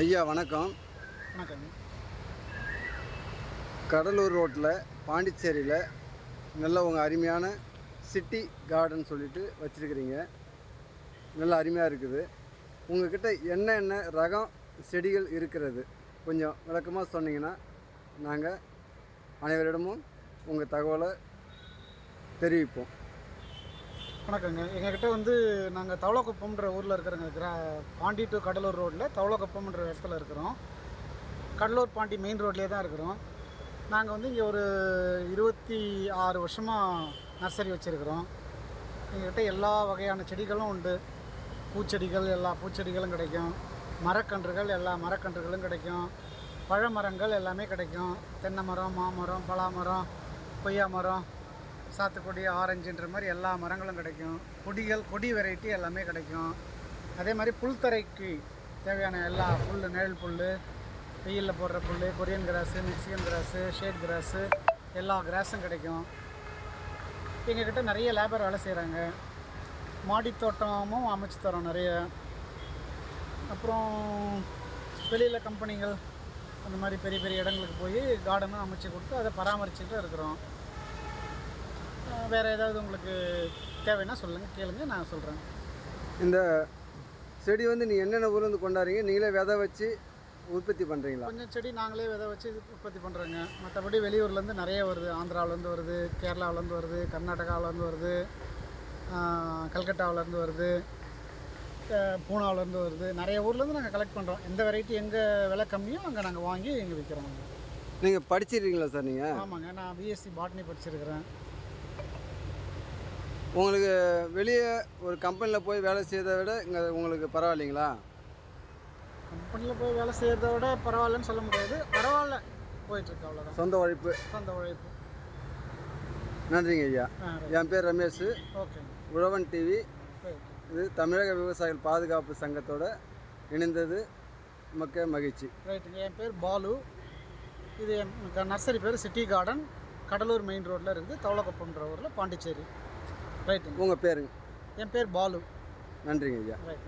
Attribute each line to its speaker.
Speaker 1: ஐயா வணக்கம்.
Speaker 2: வணக்கங்க
Speaker 1: கடலூர் ரோட்டில் பாண்டிச்சேரியில் நல்ல உங்கள் அருமையான சிட்டி கார்டன் சொல்லிட்டு வச்சுருக்கிறீங்க. நல்ல அருமையாக இருக்குது. உங்ககிட்ட என்ன என்ன ரகம் செடிகள் இருக்கிறது? கொஞ்சம் விளக்கமாக சொன்னீங்கன்னா நாங்கள் அனைவரிடமும் உங்கள் தகவலை தெரிவிப்போம்.
Speaker 2: வணக்கங்க. எங்ககிட்ட வந்து நாங்கள் தவளக்குப்பம்ன்ற ஊரில் இருக்கிறோங்க. கிரா பாண்டி டு கடலூர் ரோட்டில் தவளக்குப்பம்ன்ற இடத்துல இருக்கிறோம். கடலூர் பாண்டி மெயின் ரோட்லேயே தான் இருக்கிறோம். நாங்கள் வந்து இங்கே ஒரு இருபத்தி ஆறு வருஷமாக நர்சரி வச்சுருக்கிறோம். எங்ககிட்ட எல்லா வகையான செடிகளும் உண்டு. பூச்செடிகள் எல்லா பூச்செடிகளும் கிடைக்கும். மரக்கன்றுகள் எல்லா மரக்கன்றுகளும் கிடைக்கும். பழமரங்கள் எல்லாமே கிடைக்கும். தென்னை மரம் மாமரம் பலாமரம் கொய்யா மரம் சாத்துக்குடி ஆரஞ்சுன்ற மாதிரி எல்லா மரங்களும் கிடைக்கும். கொடிகள் கொடி வெரைட்டி எல்லாமே கிடைக்கும். அதே மாதிரி புல்தரைக்கு தேவையான எல்லா புல் நிழல் புல் வெயிலில் போடுற புல் Korean grass Mexican grass shade grass எல்லா கிராஸும் கிடைக்கும். எங்கக்கிட்ட நிறைய லேபர் வேலை செய்கிறாங்க மாடி தோட்டமும் அமைச்சு தரோம் நிறைய. அப்புறம் வெளியில் கம்பெனிகள் அந்த மாதிரி பெரிய பெரிய இடங்களுக்கு போய் கார்டனும் அமைச்சு கொடுத்து அதை பராமரிச்சுட்டு இருக்கிறோம். வேற ஏதாவது உங்களுக்கு தேவைன்னா சொல்லுங்கள் கேளுங்க நான் சொல்கிறேன்
Speaker 1: இந்த செடி வந்து நீ என்னென்ன ஊர்லேருந்து கொண்டாடுறீங்க? நீங்களே விதை வச்சு உற்பத்தி பண்ணுறீங்களா
Speaker 2: கொஞ்சம் செடி நாங்களே விதை வச்சு உற்பத்தி பண்ணுறோங்க மற்றபடி வெளியூர்லேருந்து நிறைய வருது. ஆந்திராவிலேருந்து வருது கேரளாவிலேருந்து வருது கர்நாடகாவிலேருந்து வருது கல்கட்டாவிலேருந்து வருது பூனாவிலேருந்து வருது. நிறைய ஊர்லேருந்து நாங்கள் கலெக்ட் பண்ணுறோம் எந்த வெரைட்டி எங்கே விலை கம்மியோ அங்கே நாங்கள் வாங்கி இங்கே விற்கிறோம்
Speaker 1: நீங்கள் படிச்சிருக்கீங்களா சார் நீங்கள்
Speaker 2: ஆமாங்க. நான் பிஎஸ்சி பாட்னி படிச்சிருக்கிறேன்.
Speaker 1: உங்களுக்கு வெளியே ஒரு கம்பெனியில் போய் வேலை செய்கிறத விட இங்கே உங்களுக்கு பரவாயில்லைங்களா?
Speaker 2: கம்பெனியில் போய் வேலை செய்கிறத விட பரவாயில்லன்னு சொல்ல முடியாது. பரவாயில்ல. போயிட்டுருக்கு அவ்வளோதான்
Speaker 1: சொந்த உழைப்பு.
Speaker 2: சொந்த உழைப்பு.
Speaker 1: நன்றிங்க ஐயா. என் பேர் ரமேஷ்.
Speaker 2: ஓகேங்க.
Speaker 1: உழவன் டிவி இது தமிழக விவசாயிகள் பாதுகாப்பு சங்கத்தோட இணைந்தது. மிக்க மகிழ்ச்சி.
Speaker 2: ரைட்டுங்க. என் பேர் பாலு. இது என் நர்சரி பேர் சிட்டி கார்டன். கடலூர் மெயின் ரோட்டில் இருக்குது தவளக்குப்பம்ன்ற ஊரில் பாண்டிச்சேரி. ரைட்டுங்க
Speaker 1: உங்கள் பேருங்க.
Speaker 2: என் பேர் பாலு.
Speaker 1: நன்றிங்க ஐயா.
Speaker 2: ரைட்